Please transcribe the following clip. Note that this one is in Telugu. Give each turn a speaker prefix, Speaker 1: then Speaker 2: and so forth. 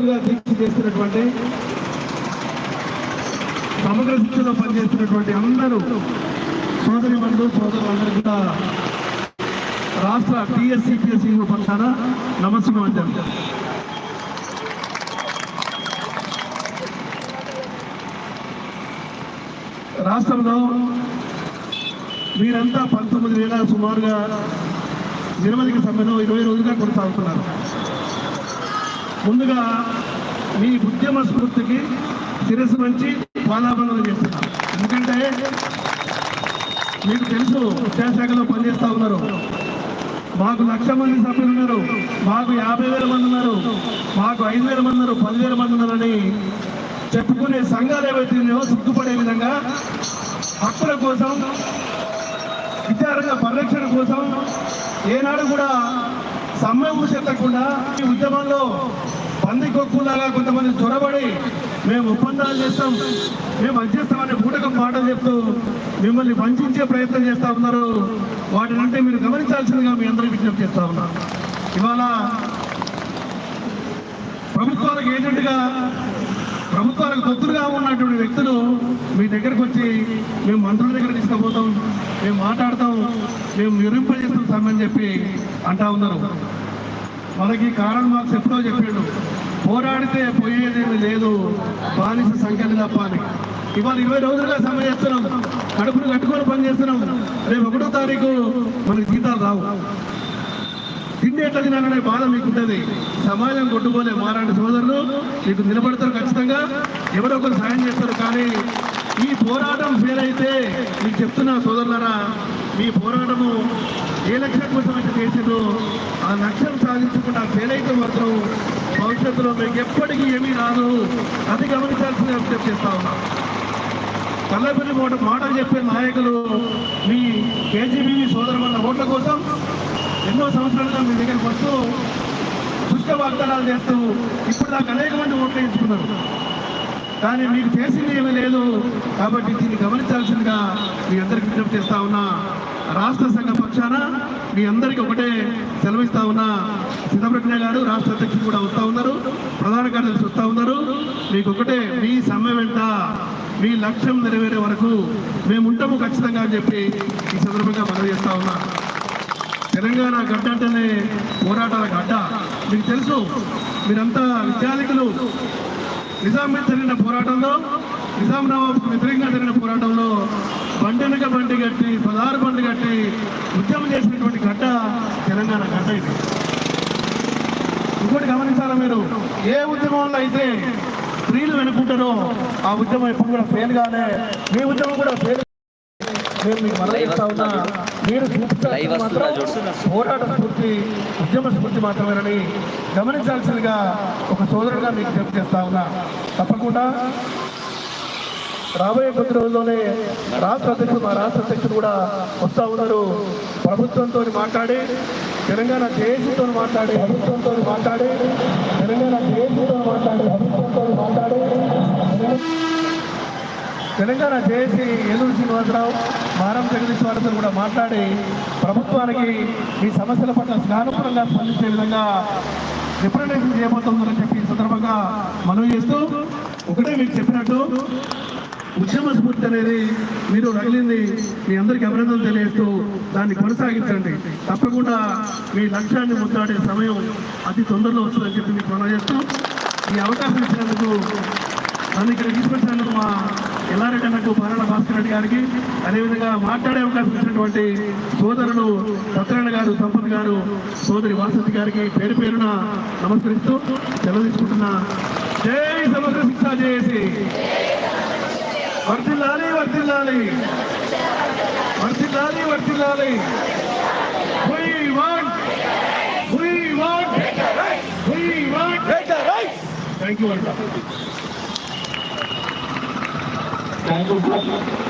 Speaker 1: దీక్ష చేస్తున్నటువంటి సమగ్ర శిక్షలో పనిచేస్తున్నటువంటి అందరూ సోదరి బంధు సోదరులందరూ కూడా రాష్ట్ర టిఎస్సిపిఎస్సి పక్షాన నమస్కారం రాష్ట్రంలో మీరంతా పంతొమ్మిది వేల సుమారుగా నిరవధిక సమ్మెలో ఇరవై రోజులుగా కొనసాగుతున్నారు. ముందుగా మీ ఉద్యమ స్ఫూర్తికి శిరస్సు మంచి పాలాభనం చేస్తున్నారు ఎందుకంటే మీకు తెలుసు విద్యాశాఖలో పనిచేస్తూ ఉన్నారు. మాకు లక్ష మంది సభ్యులు ఉన్నారు. మాకు యాభై వేల మంది ఉన్నారు. మాకు ఐదు వేల మంది ఉన్నారు. పదివేల మంది ఉన్నారని చెప్పుకునే సంఘాలు ఏవైతే ఉన్నాయో సిగ్గుపడే విధంగా హక్కుల కోసం విద్యారంగ పరిరక్షణ కోసం ఏనాడు కూడా సమ్మె ఊసెత్తకుండా ఈ ఉద్యమంలో పంది కొక్కులాగా కొంతమంది చొరబడి మేము ఒప్పందాలు చేస్తాం మేము అది చేస్తామని పూటకం మాటలు చెప్తూ మిమ్మల్ని వంచే ప్రయత్నం చేస్తా ఉన్నారు. వాటినంటే మీరు గమనించాల్సిందిగా మీ అందరికీ విజ్ఞప్తి చేస్తా ఉన్నారు ఇవాళ ప్రభుత్వాలకు ఏజెంట్గా ప్రభుత్వాలకు తొత్తులుగా ఉన్నటువంటి వ్యక్తులు మీ దగ్గరకు వచ్చి మేము మంత్రుల దగ్గర తీసుకుపోతాం మేము మాట్లాడతాం మేము నిరూపింపజేస్తాం సమ్మెని చెప్పి అంటా ఉన్నారు. మనకి కారణం మాకు ఎప్పుడో చెప్పిండు. పోరాడితే పోయేదేమి లేదు. బానిస సంఖ్యలు తప్ప అని. ఇవాళ ఇరవై రోజులుగా సమ్మె చేస్తున్నాం కడుపును కట్టుకొని పని చేస్తున్నాం. రేపు ఒకటో తారీఖు మనకి జీతాలు రావు. తిండి ఎట్లా తినాలనే బాధ మీకుంటుంది. సమాజం కొట్టుకోలే మారాడు సోదరులు మీకు నిలబడతారు ఖచ్చితంగా. ఎవరో ఒకరు సాయం చేస్తారు కానీ ఈ పోరాటం ఫెయిల్ అయితే మీకు చెప్తున్నా సోదరు ఏ లక్ష్యం కోసం అయితే చేసిందో ఆ లక్ష్యం సాధించకుండా ఫెయిల్ అయితే మాత్రం భవిష్యత్తులో మీకు ఎప్పటికీ ఏమీ రాదు. అది గమనించాల్సిన విజ్ఞప్తి చేస్తా ఉన్నాం. కల్లపల్లి మాట మాటలు చెప్పే నాయకులు మీ కేజీబీ సోదరు వల్ల ఓట్ల కోసం ఎన్నో సంవత్సరాలుగా మీ దగ్గరికి వస్తూ దుష్ట వాగ్దానాలు చేస్తూ ఇప్పుడు నాకు అనేక మంది ఓట్లు వేయించుకున్నారు. కానీ మీకు చేసింది ఏమీ లేదు. కాబట్టి దీన్ని గమనించాల్సిందిగా మీ అందరికి విజ్ఞప్తి చేస్తా ఉన్నా. రాష్ట్ర సంఘ పక్షాన మీ అందరికీ ఒకటే సెలవిస్తా ఉన్న సిద్ధప్రజ్ఞ గారు రాష్ట్ర అధ్యక్షులు కూడా వస్తూ ఉన్నారు ప్రధాన కార్యదర్శి వస్తూ ఉన్నారు. మీకు ఒకటే మీ సమ్మె వెంట మీ లక్ష్యం నెరవేరే వరకు మేము ఉంటాము ఖచ్చితంగా అని చెప్పి ఈ సందర్భంగా మనవి చేస్తా ఉన్నా. తెలంగాణ గడ్డ అంటేనే పోరాటాల గడ్డ. మీకు తెలుసు మీరంతా విద్యార్థికులు. నిజాం మీద జరిగిన పోరాటంలో నిజాం నవాబుకు వ్యతిరేకంగా జరిగిన పోరాటంలో బండెనక బండి కట్టి పదహారు బండి కట్టి ఉద్యమం చేసినటువంటి గడ్డ తెలంగాణ గడ్డ ఇది. ఇంకోటి గమనించాలా మీరు? ఏ ఉద్యమంలో అయితే స్త్రీలు వెనుకుంటారో ఆ ఉద్యమం ఎప్పుడు కూడా ఫెయిల్ కాలే. మీ ఉద్యమం కూడా ఫెయిల్ నేను మీకు మళ్ళీ చెప్తా ఉన్నా మీరు పోరాట స్ఫూర్తి ఉద్యమ స్ఫూర్తి మాత్రమేనని గమనించాల్సిందిగా ఒక సోదరుడిగా మీకు చేస్తా ఉన్నా. తప్పకుండా రాబోయే కొద్ది రోజుల్లోనే రాష్ట్ర అధ్యక్షుడు మా రాష్ట్ర అధ్యక్షుడు కూడా వస్తూ ఉన్నారు. ప్రభుత్వంతో మాట్లాడి తెలంగాణ దేశంతో మాట్లాడి ప్రభుత్వంతో మాట్లాడి తెలంగాణ దేశంతో మాట్లాడి ప్రభుత్వంతో మాట్లాడి. తెలంగాణ జేఏసీ ఏలూరు శ్రీనివాసరావు మారం జగదీశ్వరతో కూడా మాట్లాడి ప్రభుత్వానికి ఈ సమస్యల పట్ల స్నానపరంగా స్పందించే విధంగా రిప్రజెంటేషన్ చేయబోతుందని చెప్పి సందర్భంగా మనవి చేస్తూ ఒకటే మీకు చెప్పినట్టు ఉద్యమ స్ఫూర్తి అనేది మీరు రగిలింది మీ అందరికీ అభినందనలు తెలియజేస్తూ దాన్ని కొనసాగించండి. తప్పకుండా మీ లక్ష్యాన్ని ముద్దాడే సమయం అతి తొందరలో వస్తుందని చెప్పి మీకు మనం చేస్తూ ఈ అవకాశం ఇచ్చినందుకు నన్ను ఇక్కడ తీసుకొచ్చినందుకు మా ఎల్లారెడ్డి అన్నకు పారాయణ భాస్కర్ రెడ్డి గారికి అదేవిధంగా మాట్లాడే అవకాశం ఇచ్చినటువంటి సోదరుడు సత్యనారాయణ గారు సంపత్ గారు సోదరి వాసంతి గారికి పేరు పేరున నమస్కరిస్తూ సెలవు తీసుకుంటున్నా. జై సమగ్ర శిక్ష చేసి వర్తిల్లాలి వర్తిల్లాలి వర్తిల్లాలి వర్తిల్లాలి We want, we want, we want. Thank you,
Speaker 2: you sir